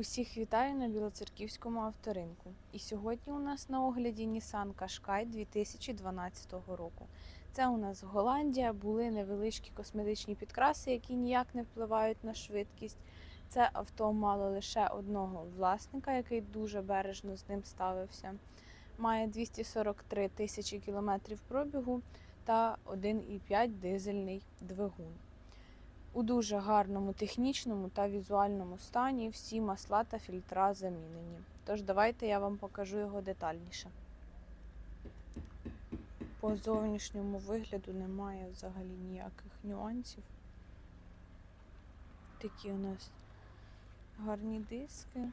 Усіх вітаю на Білоцерківському авторинку. І сьогодні у нас на огляді Nissan Qashqai 2012 року. Це у нас Голландія, були невеличкі косметичні підкраси, які ніяк не впливають на швидкість. Це авто мало лише одного власника, який дуже бережно з ним ставився. Має 243 тисячі кілометрів пробігу та 1,5 дизельний двигун. У дуже гарному технічному та візуальному стані всі масла та фільтра замінені. Тож давайте я вам покажу його детальніше. По зовнішньому вигляду немає взагалі ніяких нюансів. Такі у нас гарні диски.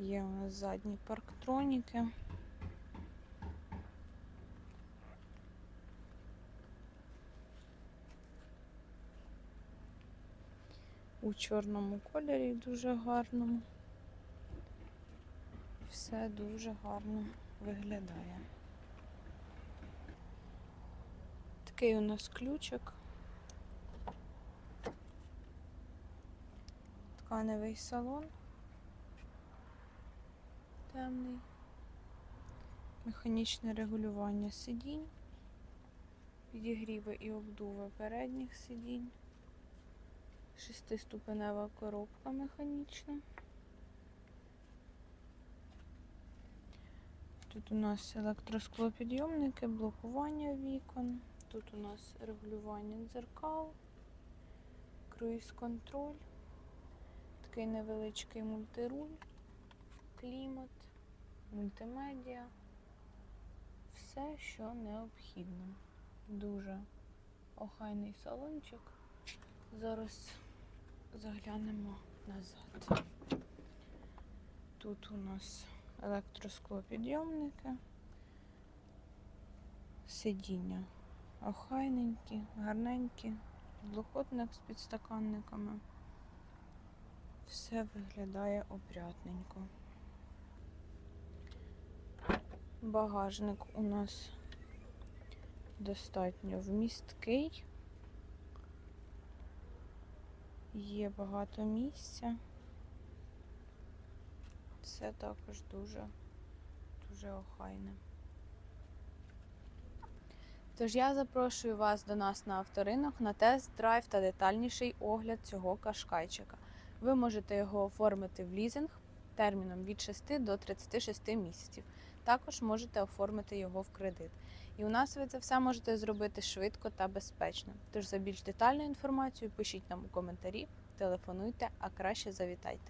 Є у нас задні парктроніки. У чорному кольорі дуже гарному. Все дуже гарно виглядає. Такий у нас ключик. Тканевий салон темний, механічне регулювання сидінь, підігріви і обдуви передніх сидінь, шестиступенева коробка механічна. Тут у нас електросклопідйомники, блокування вікон, тут у нас регулювання дзеркал, круїз-контроль, такий невеличкий мультируль клімат, мультимедіа, все, що необхідно. Дуже охайний салончик. Зараз заглянемо назад. Тут у нас електросклопідйомники, сидіння охайненькі, гарненькі, підлокотник з підстаканниками. Все виглядає опрятненько. Багажник у нас достатньо вмісткий. Є багато місця. Все також дуже, дуже охайне. Тож я запрошую вас до нас на авторинок на тест-драйв та детальніший огляд цього кашкайчика. Ви можете його оформити в лізинг терміном від 6 до 36 місяців. Також можете оформити його в кредит. І у нас ви це все можете зробити швидко та безпечно. Тож за більш детальну інформацію пишіть нам у коментарі, телефонуйте, а краще завітайте.